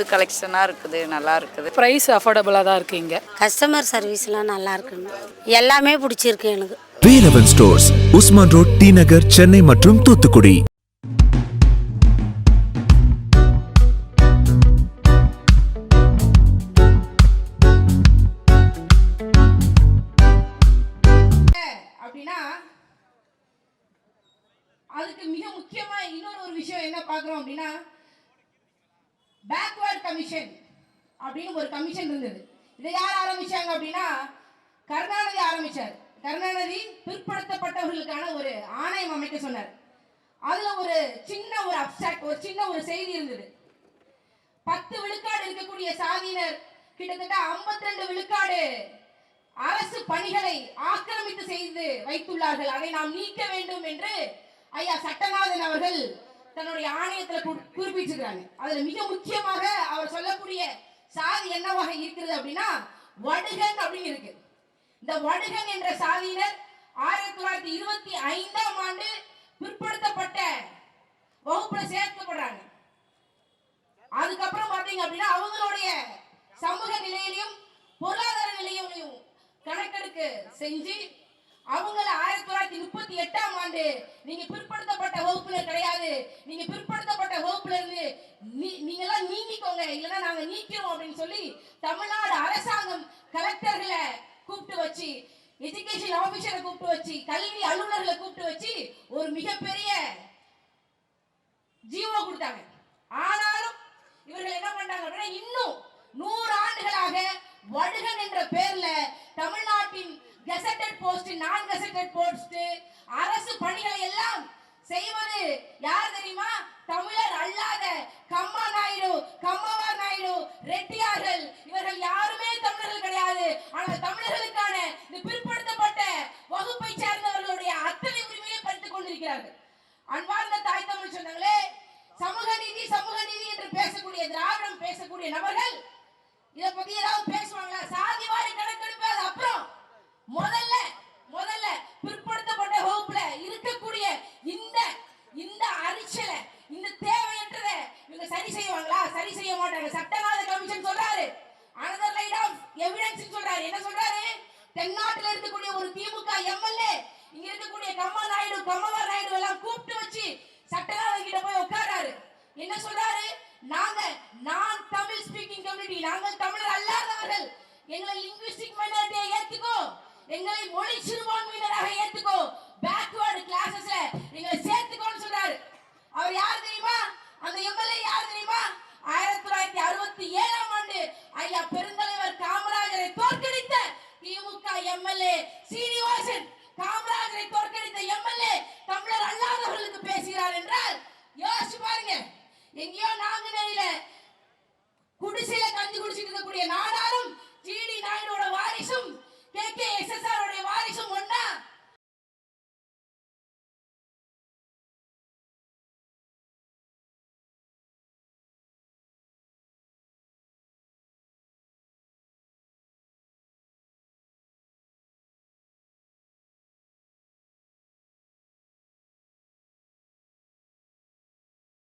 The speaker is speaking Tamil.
புது கலெக்ஷனாக இருக்குது நல்லா இருக்குது. ப்ரைஸ் அஃபோர்டபுளாக தான் இருக்குது இங்கே. கஸ்டமர் சர்வீஸ்லாம் நல்லா இருக்குங்க. எல்லாமே பிடிச்சிருக்கு எனக்கு. Velavan stores Usman road T Nagar Chennai மற்றும் தூத்துக்குடி. அதுக்கு மிக முக்கியமா இன்னொரு ஒரு விஷயம் என்ன பார்க்குறோம் அப்படின்னா பேக்வேர்ட் கமிஷன் அப்படின்னு ஒரு கமிஷன் இருந்தது. இதை யார் ஆரம்பிச்சாங்க அப்படின்னா கருணாநிதி ஆரம்பிச்சார். கருணாநிதி பிற்படுத்தப்பட்டவர்களுக்கான ஒரு ஆணையம் அமைக்க சொன்னார். அதுல ஒரு சின்ன ஒரு அப்சாக்ட் ஒரு சின்ன ஒரு செய்தி இருந்தது. பத்து விழுக்காடு இருக்கக்கூடிய சாதியினர் கிட்டத்தட்ட 52 விழுக்காடு அரசு பணிகளை ஆக்கிரமித்து செய்து வைத்துள்ளார்கள். அதை நாம் நீக்க வேண்டும் என்று ஐயா சட்டநாதன் அவர்கள் தன்னுடைய ஆணையத்துல குறிப்பிட்டிருக்கிறாங்க அதுல மிக முக்கியமாக அவர் சொல்லக்கூடிய சாதி என்னவாக இருக்கிறது அப்படின்னா வடுகன் அப்படின்னு இருக்கு. இந்த வடுகன் என்ற சாதியினர் ஆயிரத்தி தொள்ளாயிரத்தி இருபத்தி ஐந்தாம் ஆண்டு பிற்படுத்தப்பட்ட வகுப்புல சேர்க்கப்படுறாங்க. அதுக்கப்புறம் பாத்தீங்க அப்படின்னா அவங்களுடைய சமூக நிலையிலையும் பொருளாதார நிலையிலையும் கணக்கெடுக்க செஞ்சு அவங்கள ஆயிரத்தி தொள்ளாயிரத்தி முப்பத்தி எட்டாம் ஆண்டு நீங்க பிற்படுத்த வகுப்பினர் கிடையாது நீங்க பிற்படுத்தப்பட்ட வகுப்புல இருந்து நீ- நீங்க எல்லாம் எல்லாம் நாங்க நீக்கிறோம் அப்படின்னு சொல்லி தமிழ்நாடு அரசாங்கம் கலெக்டர்களை கூப்பிட்டு வச்சு எஜுகேஷன் ஆபீசரை கூப்பிட்டு வச்சு கல்வி அலுவலர்களை கூப்பிட்டு வச்சு ஒரு மிகப்பெரிய ஜீவோ கொடுத்தாங்க. ஆனாலும் இவர்கள் என்ன பண்றாங்க அப்படின்னா இன்னும் நூறு ஆண்டுகளாக வடுகன் என்ற பேர்ல தமிழ்நாட்டின் கெசட்டட் போஸ்ட் நான் கெசட்டட் போஸ்ட் அரசு பணிகளை எல்லாம் செய்வது யார் தெரியுமா? தமிழர் அல்லாத பேசக்கூடிய திராவிடம் பேசக்கூடிய நபர்கள் இதை பத்தி ஏதாவது பேசுவாங்களா? சாதி வாரி கணக்கெடுப்பு அது அப்புறம் முதல்ல முதல்ல பிற்படுத்தப்பட்ட வகுப்புல இருக்கக்கூடிய இந்த இந்த அரிச்சலை இந்த தேவையற்றத இவங்க சரி செய்வாங்களா? சரி செய்ய மாட்டாங்க. சட்டநாத கமிஷன் சொல்றாரு. அனதர் லைட் ஆஃப் எவிடன்ஸ் சொல்றாரு. என்ன சொல்றாரு? தென்னாட்டுல இருக்கக்கூடிய ஒரு திமுக எம்எல்ஏ இங்க இருக்கக்கூடிய கம்மா நாயுடு கம்மவர் நாயுடு எல்லாம் கூப்பிட்டு வச்சு சட்டநாதன் கிட்ட போய் உட்காராரு என்ன சொல்றாரு நாங்க நான் தமிழ் ஸ்பீக்கிங் கம்யூனிட்டி நாங்கள் தமிழர் அல்லாதவர்கள் எங்களை லிங்குவிஸ்டிக் மைனாரிட்டியை ஏத்துக்கோ. எங்களை மொழி சிறுபான்மையினராக ஏத்துக்கோ. பேக்வேர்டு கிளாஸஸ்ல எங்களை சேர்த்துக்கோன்னு சொல்றாரு. அவர் யார் தெரியுமா? அந்த எம்எல்ஏ யார் தெரியுமா? ஆயிரத்தி தொள்ளாயிரத்தி அறுபத்தி ஏழாம் ஆண்டு ஐயா பெருந்தலைவர் காமராஜரை தோற்கடித்த திமுக எம்எல்ஏ சீனிவாசன். காமராஜரை தோற்கடித்த எம்எல்ஏ தமிழர் அல்லாதவர்களுக்கு பேசுகிறார் என்றால் யோசிச்சு பாருங்க. எங்கேயோ நாங்குநேரியில குடிசை